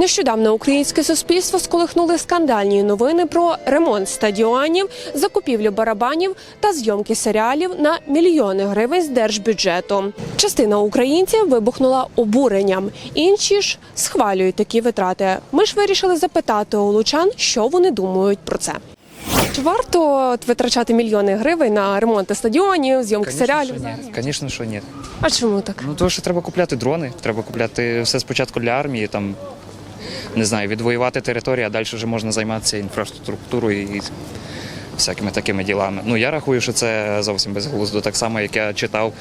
Нещодавно українське суспільство сколихнули скандальні новини про ремонт стадіонів, закупівлю барабанів та зйомки серіалів на мільйони гривень з держбюджету. Частина українців вибухнула обуренням, інші ж схвалюють такі витрати. Ми ж вирішили запитати у лучан, що вони думають про це. Чи варто витрачати мільйони гривень на ремонти стадіонів, зйомки серіалів? Звісно, що ні. А чому так? Ну тому що треба купляти дрони, треба купляти все спочатку для армії, там не знаю, відвоювати територію, а далі вже можна займатися інфраструктурою і всякими такими ділами. Ну я рахую, що це зовсім безглуздо. Так само, як я читав.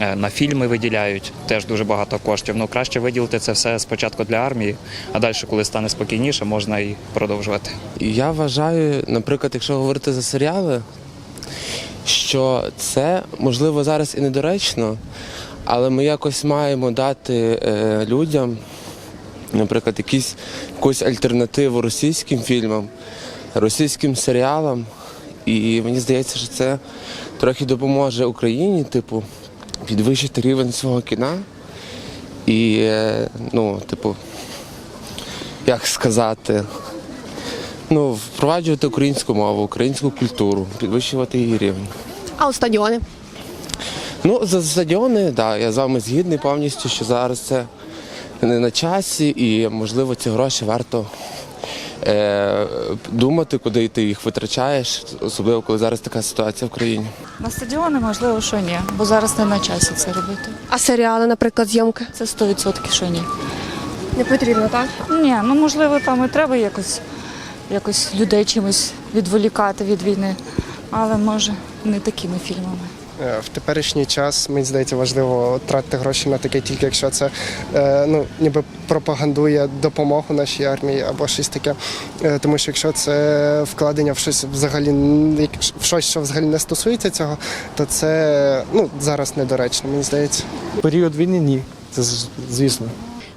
е, На фільми виділяють теж дуже багато коштів. Ну краще виділити це все спочатку для армії, а далі, коли стане спокійніше, можна і продовжувати. Я вважаю, наприклад, якщо говорити за серіали, що це можливо зараз і недоречно, але ми якось маємо дати е, людям, наприклад, якісь, якусь альтернативу російським фільмам, російським серіалам. І мені здається, що це трохи допоможе Україні, типу, підвищити рівень свого кіна. І, е, ну, типу, як сказати, Ну, впроваджувати українську мову, українську культуру, підвищувати її рівень. А у стадіони? Ну, за стадіони, так, да, я з вами згідний повністю, що зараз це не на часі, і можливо ці гроші варто е, думати, куди ти їх витрачаєш, особливо коли зараз така ситуація в країні. На стадіони можливо, що ні, бо зараз не на часі це робити. А серіали, наприклад, зйомки? Це 100% що ні. Не потрібно, так? Ні, ну можливо, там і треба якось, якось людей чимось відволікати від війни, але може не такими фільмами. Е, В теперішній час мені здається важливо тратити гроші на таке, тільки якщо це е, ну ніби пропагандує допомогу нашій армії або щось таке. Е, Тому що якщо це вкладення в щось взагалі як- в щось, що взагалі не стосується цього, то це ну зараз недоречно, мені здається. період війни ні. Це звісно.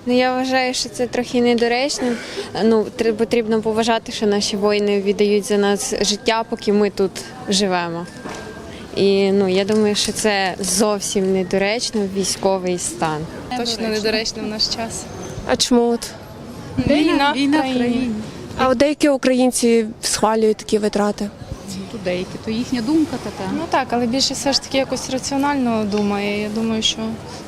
Ну я вважаю, що це трохи недоречним. Ну потрібно поважати, що наші воїни віддають за нас життя, поки ми тут живемо. І ну я думаю, що це зовсім недоречно військовий стан. Точно недоречно в наш час. А чому от? Війна, війна в країні. А от деякі українці схвалюють такі витрати. то деякі, то їхня думка така. Ну так, але більше все ж таки якось раціонально думає. Я думаю, що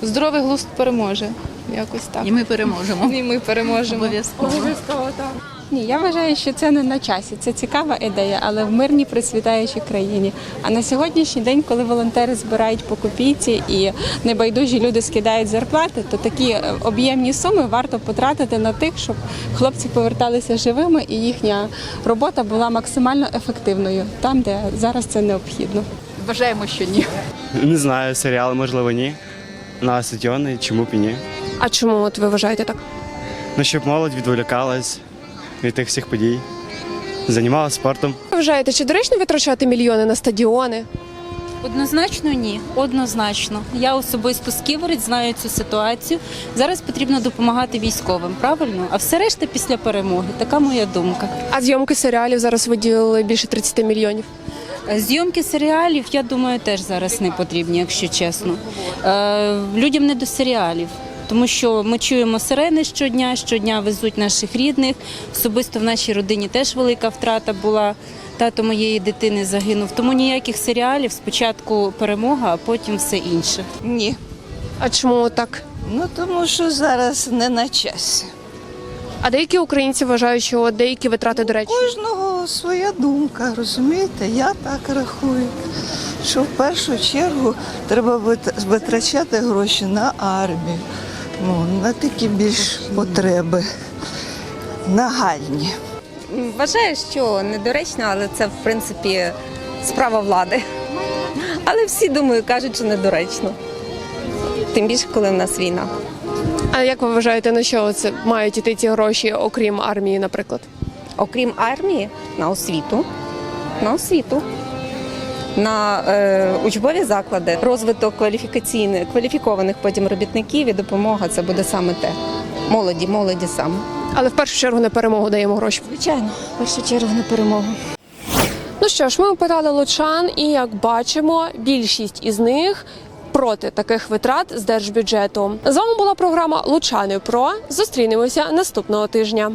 здоровий глузд переможе. Якось так. І ми переможемо. І ми переможемо. Обов'язково. Ні, я вважаю, що це не на часі. Це цікава ідея, але в мирній процвітаючій країні. А на сьогоднішній день, коли волонтери збирають по копійці і небайдужі люди скидають зарплати, то такі е, об'ємні суми варто потратити на тих, щоб хлопці поверталися живими і їхня робота була максимально ефективною там, де зараз це необхідно. Вважаємо, що ні. Не знаю, серіали, можливо, ні. На стадіони, чому б і ні. А чому от ви вважаєте так? Ну, щоб молодь відволікалась від тих всіх подій, займалася спортом. Ви вважаєте, чи доречно витрачати мільйони на стадіони? Однозначно ні, однозначно. Я особисто з Ківерець знаю цю ситуацію. Зараз потрібно допомагати військовим, правильно? А все решта після перемоги. Така моя думка. А зйомки серіалів зараз виділили більше 30 мільйонів. Е, Зйомки серіалів, я думаю, теж зараз не потрібні, якщо чесно. Е, людям не до серіалів. Тому що ми чуємо сирени щодня, щодня везуть наших рідних. Особисто в нашій родині теж велика втрата була. Тато моєї дитини загинув. Тому ніяких серіалів. Спочатку перемога, а потім все інше. Ні. А чому так? Ну тому що зараз не на часі. А деякі українці вважають, що деякі витрати доречні. Кожного своя думка, розумієте? Я так рахую, що в першу чергу треба витрачати гроші на армію, ну, на такі більш потреби нагальні. Вважаю, що недоречно, але це в принципі справа влади. Але всі думаю, кажуть, що недоречно. Тим більше, коли в нас війна. А як ви вважаєте, на що це мають іти ці гроші, окрім армії, наприклад? Окрім армії, на освіту, на освіту, на е, учбові заклади, розвиток кваліфікаційних, кваліфікованих потім робітників і допомога це буде саме те. Молоді, молоді саме. Але в першу чергу на перемогу даємо гроші. Звичайно, в першу чергу на перемогу. Ну що ж, ми опитали лучан, і як бачимо, більшість із них проти таких витрат з держбюджету. З вами була програма Лучани Про. Зустрінемося наступного тижня.